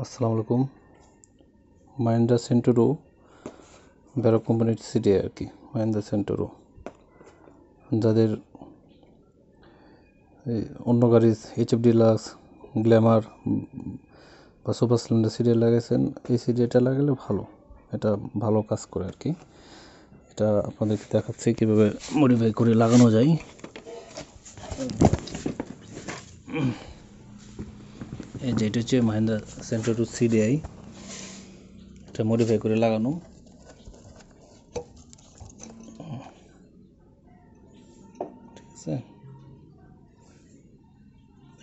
আসসালামু আলাইকুম। মাহিন্দ্রা সেন্টুরো ব্যারো কোম্পানির সিডি আর কি মাহিন্দ্রা সেন্টুরো। যাদের অন্য গাড়ির এইচএফ ডিলাক্স গ্ল্যামার বা সুপার স্প্লেন্ডার সিরিয়াল লাগাইছেন, এই সিডিটা লাগালে ভালো। এটা ভালো কাজ করে আর কি এটা আপনাদেরকে দেখাচ্ছি কীভাবে মডিফাই করে লাগানো যায়। এই যে এটা হচ্ছে মাহিন্দ্রা সেন্ট্রো সিডিআই এটা মডিফাই করে লাগানো। ঠিক আছে?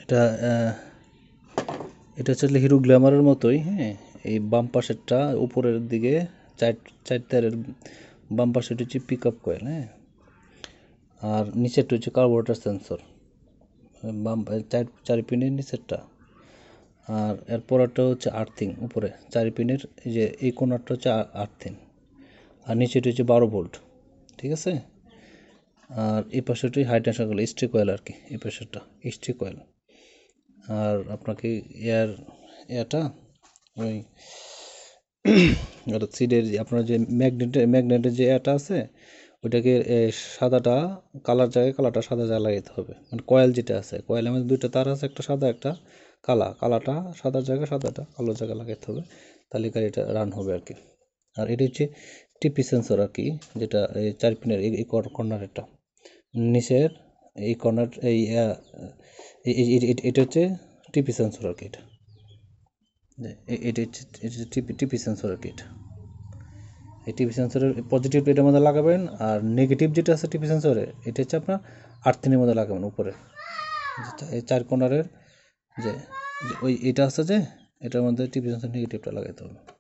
এটা এটা হচ্ছে হিরো গ্ল্যামারের মতোই হ্যাঁ? এই বাম পাশেরটা উপরের দিকে, চার চার তারের বাম পাশেরটা হচ্ছে পিক আপ কয়েল হ্যাঁ? আর নিচেরটা হচ্ছে কার্বোরেটর সেন্সর বাম, চার চার পিনের নিচেরটা। আর এর পরেরটা হচ্ছে আর্থিং উপরে চারি পিনের এই যে এই কোনারটা হচ্ছে আর্থিং আর নিচেটা হচ্ছে বারো ভোল্ট ঠিক আছে? আর এই পাশেরটাই হাই টেনশন কয়েল স্ট্রি কয়েল আর কি, এই পাশেরটা স্ট্রি কয়েল আর আপনাকে এয়ার, এয়ারটা ওই আর সিডের আপনার যে ম্যাগনেটের ম্যাগনেটের যে এয়ারটা আছে, ওইটাকে সাদাটা কালার জায়গায় কালারটা সাদা জায়গায় লাগাইতে হবে। মানে কয়েল যেটা আছে কয়েলের মধ্যে দুইটা তার আছে, একটা সাদা, একটা কালা, কালাটা সাদার জায়গায় সাদাটা, কালো জায়গায় লাগাইতে হবে। তাহলে গাড়িটা রান হবে আর কি আর এটা হচ্ছে টিপি সেন্সর আর কি যেটা এই চার পিনের এই কর্নারেরটা নিচের এই কর্নার এই এটা হচ্ছে টিপি সেন্সর আর কি এটা। এটা হচ্ছে টিপি টিপি সেন্সর আর কি এটা। এই টিভি সেন্সরের পজিটিভ এটার মধ্যে লাগাবেন আর নেগেটিভ যেটা আছে টিভি সেন্সরে এটা হচ্ছে আপনার আর্থিনের মধ্যে লাগাবেন উপরে। এই চার কোনারের যে ওই এটা আছে যে এটার মধ্যে টিপ নেগেটিভটা লাগাইতে হবে।